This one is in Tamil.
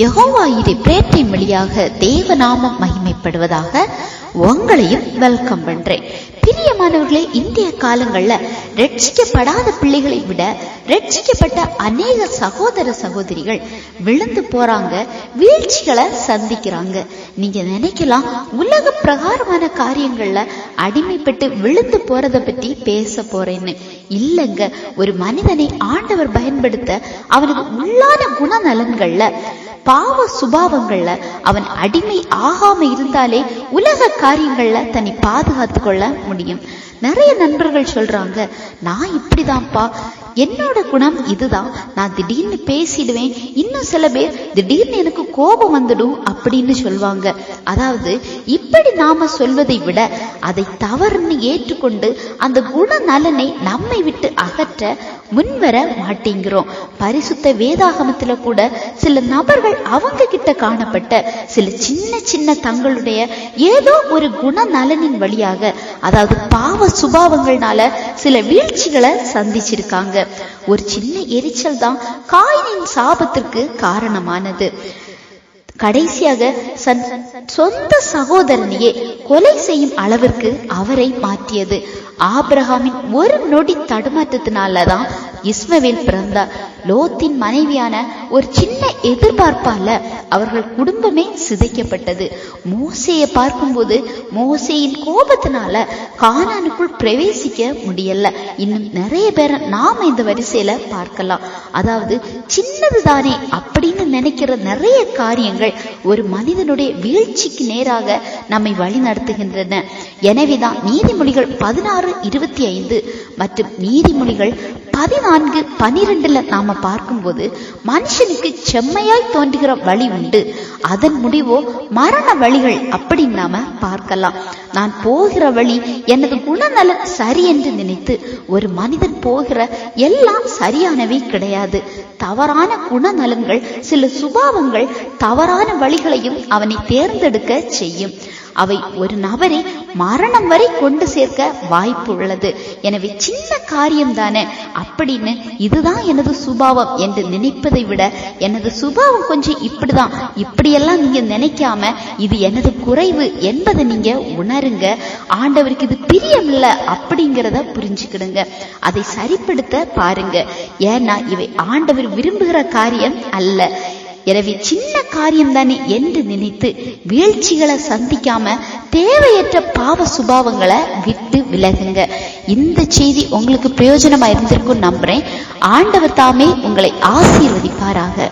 யெகோவாயிரி பிரேட்டை வழியாக தேவநாமம் மகிமைப்படுவதாக உங்களையும் வெல்கம் பண்றேன். பிரியமானவர்களே இந்திய காலங்களில் ரட்சிக்கப்படாத பிள்ளைகளை விட ரட்சிக்கப்பட்ட அநேக சகோதர சகோதரிகள் விழுந்து போறாங்க வீழ்ச்சிகளை சந்திக்கிறாங்க. நீங்க நினைக்கலாம் உலக பிரகாரமான காரியங்கள்ல அடிமைப்பட்டு விழுந்து போறதை பத்தி பேச போறேன்னு. இல்லைங்க ஒரு மனிதனை ஆண்டவர் பயன்படுத்த அவனுக்கு உள்ளான குணநலன்கள்ல பாவ சுபாவங்கள்ல அவன் அடிமை ஆகாம இருந்தாலே உலக காரியங்கள்ல தன்னை பாதுகாத்து கொள்ள முடியும். நிறைய நண்பர்கள் சொல்றாங்க நான் இப்படிதான்ப்பா. என்னோட குணம் இதுதான். நான் திடீர்னு பேசிடுவேன். இன்னும் சில பேர் திடீர்னு எனக்கு கோபம் வந்துடும் அப்படின்னு சொல்லுவாங்க அதாவது இப்படி நாம சொல்வதை விட அதை தவறுன்னு ஏற்றுக்கொண்டு அந்த குண நலனை நம்மை விட்டு அகற்ற முன்வர மாட்டேங்கிறோம். பரிசுத்த வேதாகமத்துல கூட சில நபர்கள் அவங்க கிட்ட காணப்பட்ட சில சின்ன சின்ன தங்களுடைய ஏதோ ஒரு குணநலனின் வழியாக அதாவது பாவ சுபாவங்கள்னால சில வீழ்ச்சிகளை சந்திச்சிருக்காங்க. ஒரு சின்ன எரிச்சல் தான் காயினின் சாபத்திற்கு காரணமானது. கடைசியாக சன் சொந்த சகோதரனையே கொலை செய்யும் அளவிற்கு அவரை மாற்றியது. ஆபிரகாமின் ஒரு நொடி தடுமாற்றத்தினால தான் இஸ்மவேல் பிறந்தார் லோத்தின் மனைவியான ஒரு சின்ன எதிர்பார்ப்பால அவர்கள் குடும்பமே சிதைக்கப்பட்டது. மோசையை பார்க்கும்போது மோசையின் கோபத்தினால கானானுக்குள் பிரவேசிக்க முடியல. இன்னும் நிறைய பேரை நாம இந்த வரிசையில பார்க்கலாம். அதாவது சின்னது தானே அப்படின்னு நினைக்கிற நிறைய காரியங்கள் ஒரு மனிதனுடைய வீழ்ச்சிக்கு நேராக நம்மை வழி நடத்துகின்றன. எனவேதான் நீதிமொழிகள் பதினாறு இருபத்தி ஐந்து மற்றும் நீதிமொழிகள் பதினான்கு பனிரெண்டுல நாம பார்க்கும்போது மனுஷனுக்கு செம்மையாய் தோன்றுகிற வழி உண்டு. அதன் முடிவோ மரண வழிகள் அப்படின்னு நாம பார்க்கலாம். நான் போகிற வழி எனது குணநலன் சரி என்று நினைத்து ஒரு மனிதன் போகிற எல்லாம் சரியானவை கிடையாது. தவறான குணநலன்கள் சில சுபாவங்கள் தவறான வழிகளையும் அவனை தேர்ந்தெடுக்க செய்யும். அவை ஒரு நபரை மரணம் வரை கொண்டு சேர்க்க வாய்ப்பு உள்ளது எனவே சின்ன காரியம் தானே அப்படின்னு இதுதான் எனது சுபாவம் என்று நினைப்பதை விட எனது சுபாவம் கொஞ்சம் இப்படிதான். இப்படியெல்லாம் நீங்க நினைக்காம இது எனது குறைவு என்பதை நீங்க உணருங்க. ஆண்டவருக்கு இது பிரியம் இல்ல அப்படிங்கிறத புரிஞ்சுக்கிடுங்க. அதை சரிப்படுத்த பாருங்க. ஏன்னா இவை ஆண்டவர் விரும்புகிற காரியம் அல்ல. எனவே சின்ன காரியம் தானே என்று நினைத்து வீழ்ச்சிகளை சந்திக்காம தேவையற்ற பாவ சுபாவங்களை விட்டு விலகுங்க. இந்த செய்தி உங்களுக்கு பிரயோஜனமா இருந்திருக்கும் நம்புறேன். ஆண்டவர் தாமே உங்களை ஆசீர்வதிப்பாராக.